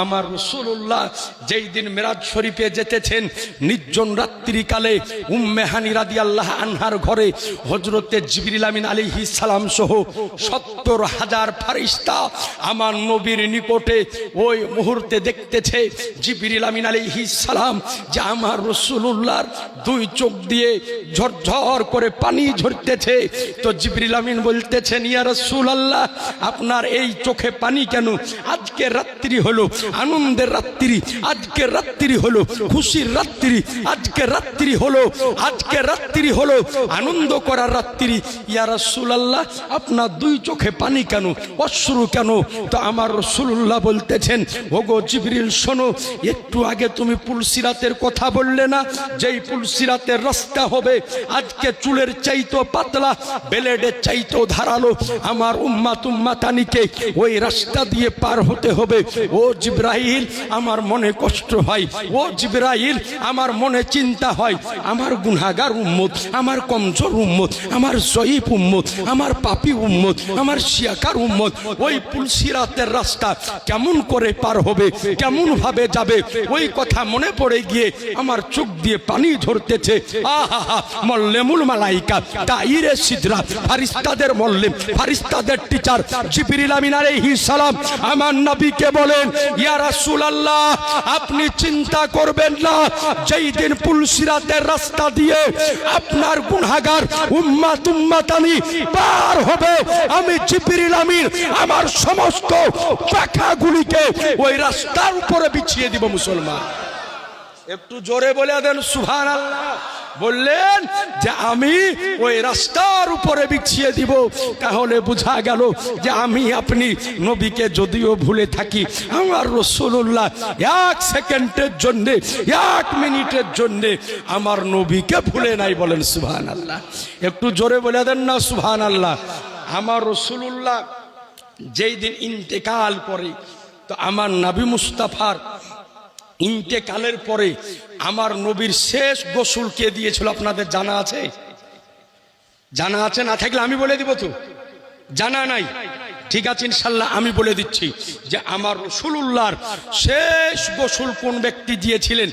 আমার রসুল্লাহ যেই দিন মেরাজ শরীফে যেতেছেন, নির্জন রাত্রিকালে উম্মেহানি রাদি আল্লাহ আনহার ঘরে হজরতে জিবরিল আমিন আলী সালাম সহ সত্তর হাজার ফারিস্তা আমার নবীর নিকটে ওই মুহূর্তে দেখতেছে জিবরিল আমিন আলী সালাম যে আমার রসুল্লাহর দুই চোখ দিয়ে ঝরঝর করে পানি ঝরতেছে। তো জিবরিল আমিন বলতেছেন, ইয়া রসুল আল্লাহ আপনার এই চোখে পানি কেন? আজকে রাত্রি হলো আনন্দের রাত্রি, আজকে রাত্রি হলো খুশির রাত্রি, আজকে রাত্রি হলো, আজকে রাত্রি হলো আনন্দ করার রাত্রি। ইয়া রাসূলুল্লাহ, আপনার দুই চোখে পানি কেন, অশ্রু কেন? তো আমার রসুল্লাহ বলতেছেন, ওগো জিবরিল, শোনো, একটু আগে তুমি পুলসিরাতের কথা বললে না, যেই পুলসিরাতের রাস্তা হবে, আজকে চুলের চাইতো পাতলা বেলেডের চাইতো ধারালো, আমার উম্মা তুম্মা তানিকে ওই রাস্তা দিয়ে পার হতে হবে। ও জিব্রাহিল আমার মনে কষ্ট হয়। ও জিব্রাহিল আমার মনে চিন্তা হয়। আমার গুনাগার উম্মত, আমার কমজোর উম্মত, আমার জয়ীফ উম্মত, আমার পাপি উম্মত, আমার শিয়াকার উম্মত, ওই পুলসিরাতের রাস্তা কেমন করে পার হবে কেমন ভাবে যাবে, ওই কথা মনে পড়ে গিয়ে আমার চোখ দিয়ে পানি ধরতেছে আহা মল্লেমুল মালাইকা, তাইরে সিদরা, ফারিস্তাদের মল্লেম, ফারিস্তাদের টিচার, জিবরিল আমিন আলাইহিস সালাম, আমার নবীকে বলেন আপনি চিন্তা করবেন না। যেই দিন পুলসিরাতের রাস্তা দিয়ে আপনার গুনাহগার উম্মাত উম্মাতানি পার হবে, আমি জিবরিল আমিন আমার সমস্ত পাখাগুলিকে ওই রাস্তার উপরে বিছিয়ে দিব মুসলমান। একটু জোরে বলে দেন সুভান আল্লাহ বললেন, যে আমি ওই রাস্তার উপরে বিছিয়ে দিব, তাহলে বোঝা গেল যে আমি আপনি নবীকে যদিও ভুলে থাকি। আমার রসুল্লাহ এক সেকেন্ডের জন্য, এক মিনিটের জন্য আমার নবীকে ভুলে নাই বলেন সুহান আল্লাহ একটু জোরে বলে দেন না সুহান আল্লাহ আমার রসুল্লাহ যেই দিন ইন্তেকাল করে, তো আমার নাবি মুস্তাফার ইন্তেকালের পরে আমার নবীর শেষ গোসল কে দিয়েছিল আপনাদের জানা আছে? জানা আছে না থাকলে আমি বলে দিব তো। জানা নাই। ঠিক আছে ইনশাল্লাহ আমি বলে দিচ্ছি যে আমার রসুল্লাহর শেষ গোসল কোন ব্যক্তি দিয়েছিলেন?